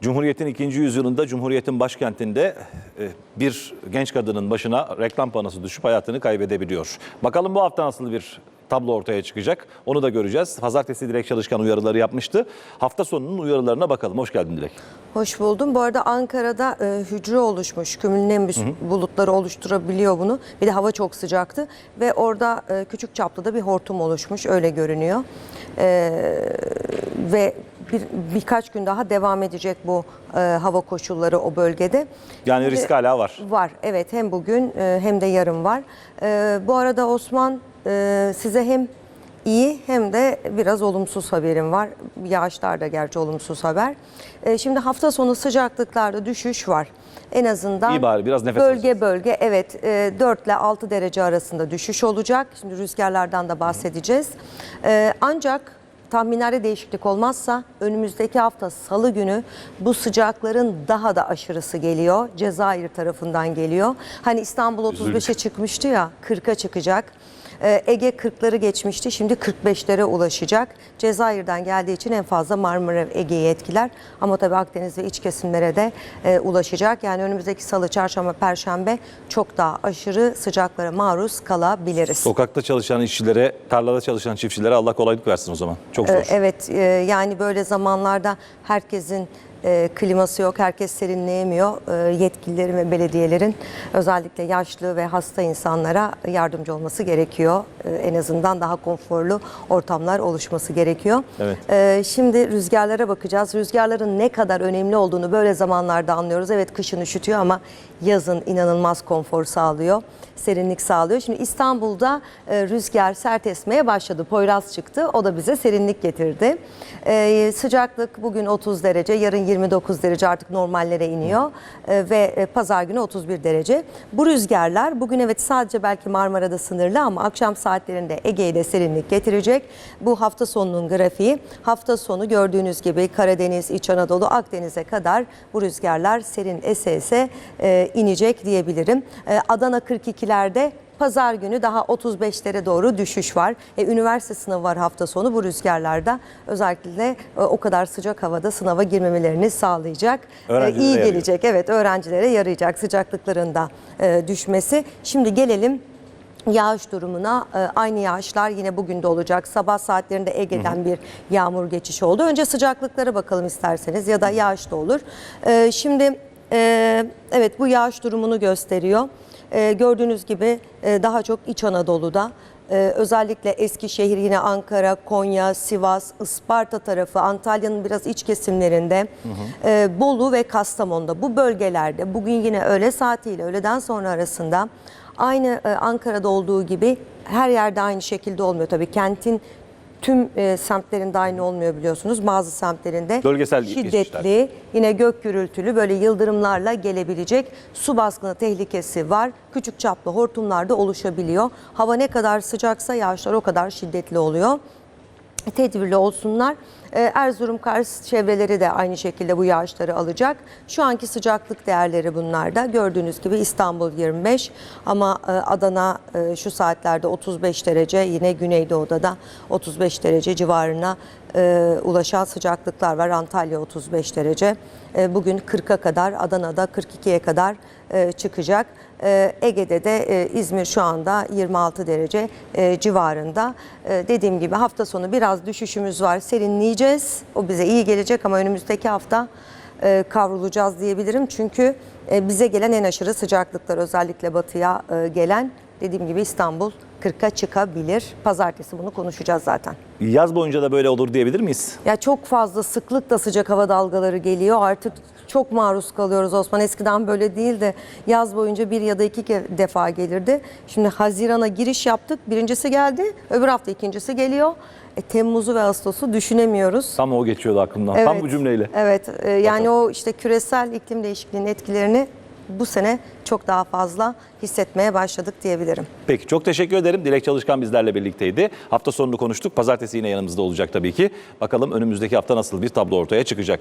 Cumhuriyet'in ikinci yüzyılında Cumhuriyet'in başkentinde e, bir genç kadının başına reklam panosu düşüp hayatını kaybedebiliyor. Bakalım bu hafta nasıl bir tablo ortaya çıkacak onu da göreceğiz. Pazartesi Dilek Çalışkan uyarıları yapmıştı. Hafta sonunun uyarılarına bakalım. Hoş geldin Dilek. Hoş buldum. Bu arada Ankara'da e, hücre oluşmuş. Kümülnimbüs bulutları oluşturabiliyor bunu. Bir de hava çok sıcaktı ve orada e, küçük çaplı da bir hortum oluşmuş. Öyle görünüyor. E, ve bir, birkaç gün daha devam edecek bu e, hava koşulları o bölgede. Yani Şimdi- risk hala var. Var evet hem bugün e, hem de yarın var. E, bu arada Osman e, size hem iyi hem de biraz olumsuz haberim var. Yağışlar da gerçi olumsuz haber. E, şimdi hafta sonu sıcaklıklarda düşüş var. En azından İyi bari, biraz nefes bölge bölge evet e, 4 ile 6 derece arasında düşüş olacak. Şimdi rüzgarlardan da bahsedeceğiz. E, ancak tahminlerde değişiklik olmazsa önümüzdeki hafta salı günü bu sıcakların daha da aşırısı geliyor. Cezayir tarafından geliyor. Hani İstanbul 35'e çıkmıştı ya 40'a çıkacak. Ee, Ege 40'ları geçmişti. Şimdi 45'lere ulaşacak. Cezayir'den geldiği için en fazla Marmara Ege'yi etkiler. Ama tabii Akdeniz ve iç kesimlere de e, ulaşacak. Yani önümüzdeki salı, çarşamba, perşembe çok daha aşırı sıcaklara maruz kalabiliriz. Sokakta çalışan işçilere, tarlada çalışan çiftçilere Allah kolaylık versin o zaman. Çok Ee, zor. Evet e, yani böyle zamanlarda herkesin e, kliması yok, herkes serinleyemiyor. E, yetkililerin ve belediyelerin özellikle yaşlı ve hasta insanlara yardımcı olması gerekiyor. E, en azından daha konforlu ortamlar oluşması gerekiyor. Evet. E, şimdi rüzgarlara bakacağız. Rüzgarların ne kadar önemli olduğunu böyle zamanlarda anlıyoruz. Evet kışın üşütüyor ama yazın inanılmaz konfor sağlıyor, serinlik sağlıyor. Şimdi İstanbul'da e, rüzgar sert esmeye başladı. Poyraz çıktı. O da bize serinlik getirdi. E, sıcaklık bugün 30 derece, yarın 29 derece artık normallere iniyor. E, ve e, pazar günü 31 derece. Bu rüzgarlar bugün evet sadece belki Marmara'da sınırlı ama akşam saatlerinde Ege'ye de serinlik getirecek. Bu hafta sonunun grafiği. Hafta sonu gördüğünüz gibi Karadeniz, İç Anadolu, Akdeniz'e kadar bu rüzgarlar serin ese ese e, inecek diyebilirim. E, Adana 42'lerde Pazar günü daha 35'lere doğru düşüş var. E, üniversite sınavı var hafta sonu. Bu rüzgarlarda özellikle e, o kadar sıcak havada sınava girmemelerini sağlayacak. E, iyi yarıyor. gelecek. Evet öğrencilere yarayacak sıcaklıkların da e, düşmesi. Şimdi gelelim Yağış durumuna e, aynı yağışlar yine bugün de olacak. Sabah saatlerinde Ege'den bir yağmur geçişi oldu. Önce sıcaklıklara bakalım isterseniz ya da yağış da olur. E, Şimdi e, evet bu yağış durumunu gösteriyor. E, Gördüğünüz gibi e, daha çok İç Anadolu'da ee, özellikle Eskişehir, yine Ankara, Konya, Sivas, Isparta tarafı, Antalya'nın biraz iç kesimlerinde, e, Bolu ve Kastamonu'da bu bölgelerde bugün yine öğle saatiyle öğleden sonra arasında aynı e, Ankara'da olduğu gibi her yerde aynı şekilde olmuyor tabii. Kentin tüm e, semtlerinde aynı olmuyor biliyorsunuz. Bazı semtlerinde Bölgesel şiddetli, yine gök gürültülü böyle yıldırımlarla gelebilecek su baskını tehlikesi var. Küçük çaplı hortumlar da oluşabiliyor. Hava ne kadar sıcaksa yağışlar o kadar şiddetli oluyor. Tedbirli olsunlar. Ee, Erzurum, Kars çevreleri de aynı şekilde bu yağışları alacak. Şu anki sıcaklık değerleri bunlarda. Gördüğünüz gibi İstanbul 25 ama e, Adana e, şu saatlerde 35 derece. Yine Güneydoğu'da da 35 derece civarına e, ulaşan sıcaklıklar var. Antalya 35 derece. Bugün 40'a kadar, Adana'da 42'ye kadar çıkacak. Ege'de de İzmir şu anda 26 derece civarında. Dediğim gibi hafta sonu biraz düşüşümüz var. Serinleyeceğiz. O bize iyi gelecek ama önümüzdeki hafta e, kavrulacağız diyebilirim. Çünkü e, bize gelen en aşırı sıcaklıklar özellikle batıya e, gelen dediğim gibi İstanbul 40'a çıkabilir. Pazartesi bunu konuşacağız zaten. Yaz boyunca da böyle olur diyebilir miyiz? Ya çok fazla sıklıkla sıcak hava dalgaları geliyor. Artık çok maruz kalıyoruz Osman. Eskiden böyle değildi. Yaz boyunca bir ya da iki defa gelirdi. Şimdi Haziran'a giriş yaptık. Birincisi geldi. Öbür hafta ikincisi geliyor. E, Temmuz'u ve Ağustos'u düşünemiyoruz. Tam o geçiyordu aklımdan. Tam bu cümleyle. Evet. e, yani o işte küresel iklim değişikliğinin etkilerini bu sene çok daha fazla hissetmeye başladık diyebilirim. Peki çok teşekkür ederim. Dilek Çalışkan bizlerle birlikteydi. Hafta sonunu konuştuk. Pazartesi yine yanımızda olacak tabii ki. Bakalım önümüzdeki hafta nasıl bir tablo ortaya çıkacak.